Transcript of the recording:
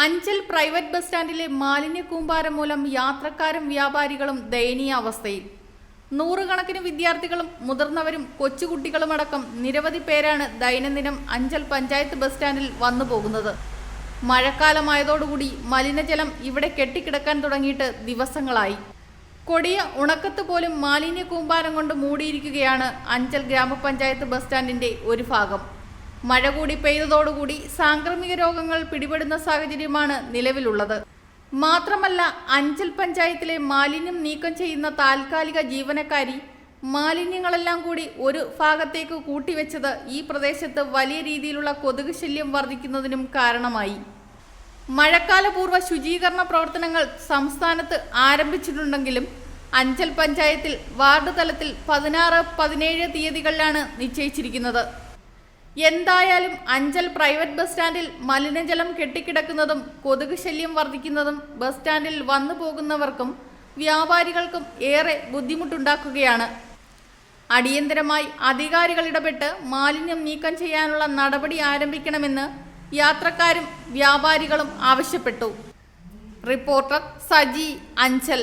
Anchal private bus സ്റ്റാൻഡിലെ മാലിന്യ കൂമ്പാരം മൂലം യാത്രക്കാരും വ്യാപാരികളും ദയനീയ അവസ്ഥയിൽ. നൂറുകണക്കിന് വിദ്യാർത്ഥികളും മുതിർന്നവരും കൊച്ചുകുട്ടികളുമടക്കം നിരവധി പേരാണ് ദൈനംദിനം അഞ്ചൽ പഞ്ചായത്ത് ബസ് സ്റ്റാൻഡിൽ വന്നു പോകുന്നത്. മഴക്കാലമായതോടുകൂടി മലിനജലം ഇവിടെ കെട്ടിക്കിടക്കാൻ തുടങ്ങിയിട്ട് ദിവസങ്ങളായി. കൊടിയ ഉണക്കത്ത് പോലും മാലിന്യ കൂമ്പാരം കൊണ്ട് മൂടിയിരിക്കുകയാണ് അഞ്ചൽ ഗ്രാമപഞ്ചായത്ത് ബസ് സ്റ്റാൻഡിന്റെ ഒരു ഭാഗം. മഴ കൂടി പെയ്തതോടുകൂടി സാംക്രമിക രോഗങ്ങൾ പിടിപെടുന്ന സാഹചര്യമാണ് നിലവിലുള്ളത്. മാത്രമല്ല അഞ്ചൽ പഞ്ചായത്തിലെ മാലിന്യം നീക്കം ചെയ്യുന്ന താൽക്കാലിക ജീവനക്കാരി മാലിന്യങ്ങളെല്ലാം കൂടി ഒരു ഭാഗത്തേക്ക് കൂട്ടിവെച്ചത് ഈ പ്രദേശത്ത് വലിയ രീതിയിലുള്ള കൊതുക് ശല്യം വർദ്ധിക്കുന്നതിനും കാരണമായി. മഴക്കാലപൂർവ ശുചീകരണ പ്രവർത്തനങ്ങൾ സംസ്ഥാനത്ത് ആരംഭിച്ചിട്ടുണ്ടെങ്കിലും അഞ്ചൽ പഞ്ചായത്തിൽ വാർഡ് തലത്തിൽ പതിനാറ് പതിനേഴ് തീയതികളിലാണ് നിശ്ചയിച്ചിരിക്കുന്നത്. എന്തായാലും അഞ്ചൽ പ്രൈവറ്റ് ബസ് സ്റ്റാൻഡിൽ മലിനജലം കെട്ടിക്കിടക്കുന്നതും കൊതുക് ശല്യം വർദ്ധിക്കുന്നതും ബസ് സ്റ്റാൻഡിൽ വന്നു പോകുന്നവർക്കും വ്യാപാരികൾക്കും ഏറെ ബുദ്ധിമുട്ടുണ്ടാക്കുകയാണ്. അടിയന്തരമായി അധികാരികൾ ഇടപെട്ട് മാലിന്യം നീക്കം ചെയ്യാനുള്ള നടപടി ആരംഭിക്കണമെന്ന് യാത്രക്കാരും വ്യാപാരികളും ആവശ്യപ്പെട്ടു. റിപ്പോർട്ടർ സജി അഞ്ചൽ.